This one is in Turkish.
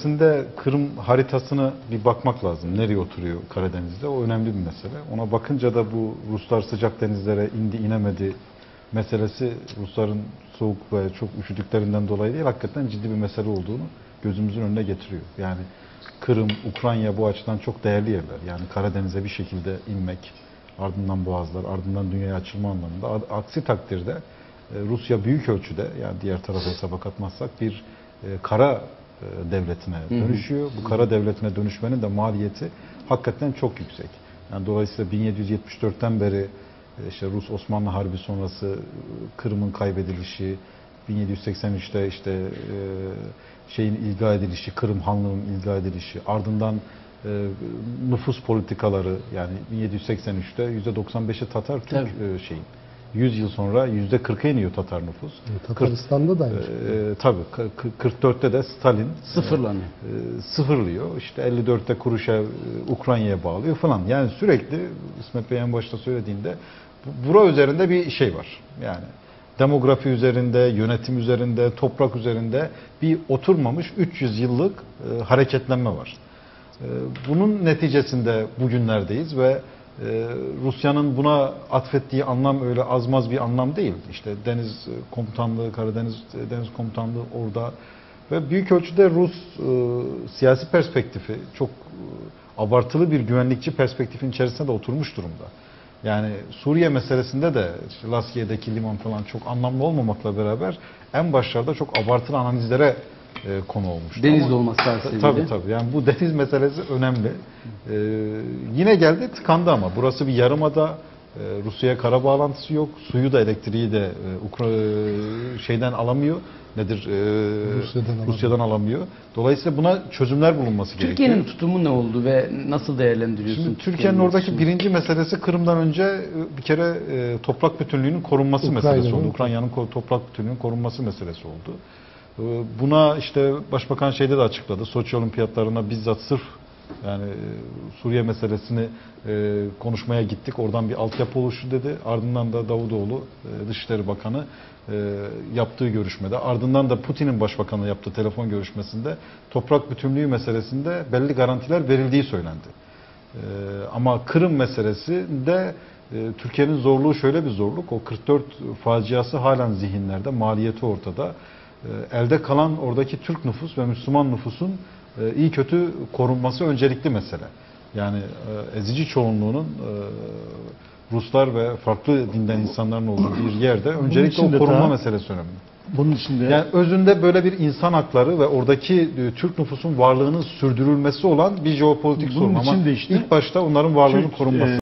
Aslında Kırım haritasına bir bakmak lazım. Nereye oturuyor Karadeniz'de? O önemli bir mesele. Ona bakınca da bu Ruslar sıcak denizlere indi inemedi meselesi Rusların soğuk ve çok üşüdüklerinden dolayı değil, hakikaten ciddi bir mesele olduğunu gözümüzün önüne getiriyor. Yani Kırım, Ukrayna bu açıdan çok değerli yerler. Yani Karadeniz'e bir şekilde inmek, ardından boğazlar, ardından dünyaya açılma anlamında. Aksi takdirde e, Rusya büyük ölçüde, yani diğer tarafa hesaba katmazsak bir e, kara devletine dönüşüyor. Bu kara devletine dönüşmenin de maliyeti hakikaten çok yüksek. Yani dolayısıyla 1774'ten beri işte Rus Osmanlı Harbi sonrası Kırım'ın kaybedilişi, 1783'te işte şeyin ilga edilişi, Kırım Hanlığı'nın ilga edilişi, ardından nüfus politikaları yani 1783'te %95'i Tatar Türk Tabii. şeyin 100 yıl sonra %40'a iniyor Tatar nüfus. E, Tataristan'da da aynı şey. E, tabii 44'te de Stalin sıfırlanıyor. E, sıfırlıyor. İşte 54'te Kuruşev Ukrayna'ya bağlıyor falan. Yani sürekli İsmet Bey en başta söylediğinde bura üzerinde bir şey var. Yani demografi üzerinde, yönetim üzerinde, toprak üzerinde bir oturmamış 300 yıllık e, hareketlenme var. E, bunun neticesinde bugünlerdeyiz ve ee, Rusya'nın buna atfettiği anlam öyle azmaz bir anlam değil. İşte deniz komutanlığı, Karadeniz deniz komutanlığı orada ve büyük ölçüde Rus e, siyasi perspektifi çok e, abartılı bir güvenlikçi perspektifin içerisinde de oturmuş durumda. Yani Suriye meselesinde de işte Laskiye'deki liman falan çok anlamlı olmamakla beraber en başlarda çok abartılı analizlere e, konu olmuştu. Deniz Ama, olması sebebiyle. Tabii tabii. Yani bu deniz meselesi önemli. E, yine geldi tıkandı ama. Burası bir yarımada. E, Rusya'ya kara bağlantısı yok. Suyu da elektriği de e, Ukra e, şeyden alamıyor. Nedir? Rusya'dan, Rusya'dan alamıyor. Dolayısıyla buna çözümler bulunması Türkiye'nin gerekiyor. Türkiye'nin tutumu ne oldu ve nasıl değerlendiriyorsun? Şimdi Türkiye'nin oradaki şimdi? birinci meselesi Kırım'dan önce bir kere toprak bütünlüğünün korunması Ukrayna meselesi oldu. Ukrayna'nın toprak bütünlüğünün korunması meselesi oldu. Ee, buna işte Başbakan şeyde de açıkladı. Soçi olimpiyatlarına bizzat sırf yani e, Suriye meselesini e, konuşmaya gittik. Oradan bir altyapı oluştu dedi. Ardından da Davutoğlu e, Dışişleri Bakanı yaptığı görüşmede ardından da Putin'in başbakanı yaptığı telefon görüşmesinde toprak bütünlüğü meselesinde belli garantiler verildiği söylendi. Ama Kırım meselesinde e, Türkiye'nin zorluğu şöyle bir zorluk. O 44 faciası halen zihinlerde, maliyeti ortada. Ee, elde kalan oradaki Türk nüfus ve Müslüman nüfusun e, iyi kötü korunması öncelikli mesele. Yani e, ezici çoğunluğunun e, Ruslar ve farklı dinden insanların olduğu bir yerde öncelikle o korunma daha, meselesi önemli. Bunun içinde yani özünde böyle bir insan hakları ve oradaki Türk nüfusun varlığının sürdürülmesi olan bir jeopolitik sorun ama işte, ilk başta onların varlığının Türk, korunması.